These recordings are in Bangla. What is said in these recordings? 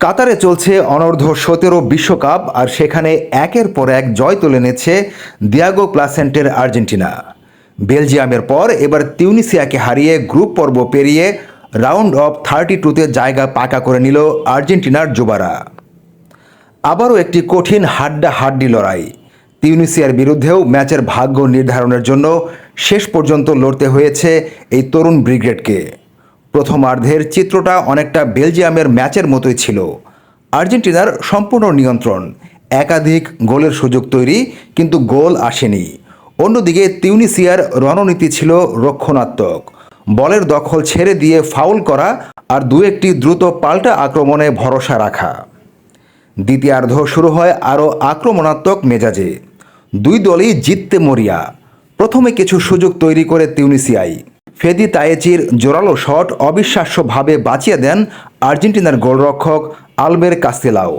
কাতারে চলছে অনর্ধ্ব সতেরো বিশ্বকাপ, আর সেখানে একের পর এক জয় তুলে নিচ্ছে দিয়াগো প্লাসেন্টের আর্জেন্টিনা। বেলজিয়ামের পর এবার তিউনিসিয়াকে হারিয়ে গ্রুপ পর্ব পেরিয়ে রাউন্ড অফ থার্টি টুতে জায়গা পাকা করে নিল আর্জেন্টিনার যুবারা। আবারও একটি কঠিন হাড্ডা হাড্ডি লড়াই। তিউনিসিয়ার বিরুদ্ধেও ম্যাচের ভাগ্য নির্ধারণের জন্য শেষ পর্যন্ত লড়তে হয়েছে এই তরুণ ব্রিগেডকে। প্রথমার্ধের চিত্রটা অনেকটা বেলজিয়ামের ম্যাচের মতোই ছিল। আর্জেন্টিনার সম্পূর্ণ নিয়ন্ত্রণ, একাধিক গোলের সুযোগ তৈরি, কিন্তু গোল আসেনি। অন্যদিকে তিউনিসিয়ার রণনীতি ছিল রক্ষণাত্মক। বলের দখল ছেড়ে দিয়ে ফাউল করা আর দু একটি দ্রুত পাল্টা আক্রমণে ভরসা রাখা। দ্বিতীয়ার্ধ শুরু হয় আরও আক্রমণাত্মক মেজাজে। দুই দলই জিততে মরিয়া। প্রথমে কিছু সুযোগ তৈরি করে তিউনিসিয়াই। ফেদি তায়েচির জোরালো শট অবিশ্বাস্যভাবে বাঁচিয়ে দেন আর্জেন্টিনার গোলরক্ষক আলবের কাস্তেলাও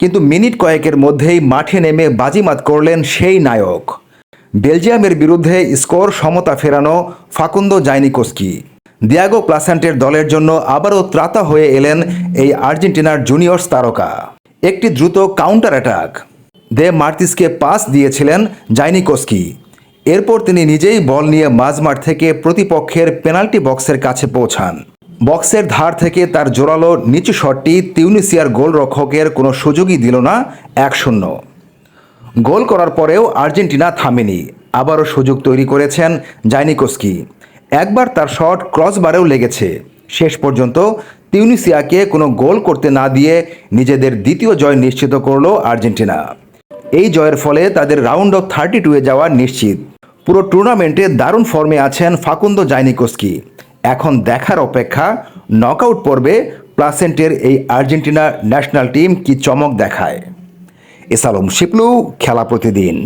কিন্তু মিনিট কয়েকের মধ্যেই মাঠে নেমে বাজিমাত করলেন সেই নায়ক। বেলজিয়ামের বিরুদ্ধে স্কোর সমতা ফেরানো ফাকুন্দো জাইনিকোস্কি। দিয়াগো প্লাসান্টের দলের জন্য আবারও ত্রাতা হয়ে এলেন এই আর্জেন্টিনার জুনিয়র্স তারকা। একটি দ্রুত কাউন্টার অ্যাটাক দে মার্তিসকে পাস দিয়েছিলেন জাইনিকোস্কি। এরপর তিনি নিজেই বল নিয়ে মাঝমাঠ থেকে প্রতিপক্ষের পেনাল্টি বক্সের কাছে পৌঁছান। বক্সের ধার থেকে তার জোরালো নিচু শটটি তিউনিসিয়ার গোলরক্ষকের কোনো সুযোগই দিল না, এক শূন্য। গোল করার পরেও আর্জেন্টিনা থামেনি। আবারও সুযোগ তৈরি করেছেন জাইনিকোস্কি। একবার তার শট ক্রসবারেও লেগেছে। শেষ পর্যন্ত তিউনিসিয়াকে কোনো গোল করতে না দিয়ে নিজেদের দ্বিতীয় জয় নিশ্চিত করল আর্জেন্টিনা। এই জয়ের ফলে তাদের রাউন্ড অফ থার্টি টুয়ে যাওয়া নিশ্চিত। পুরো টুর্নামেন্টে দারুণ ফর্মে আছেন ফাকুন্দো জাইনিকোস্কি। এখন দেখার অপেক্ষা নকআউট পর্বে প্লাসেন্টের এই আর্জেন্টিনা ন্যাশনাল টিম কি চমক দেখায়? এসালম শিপলু, খেলা প্রতিদিন।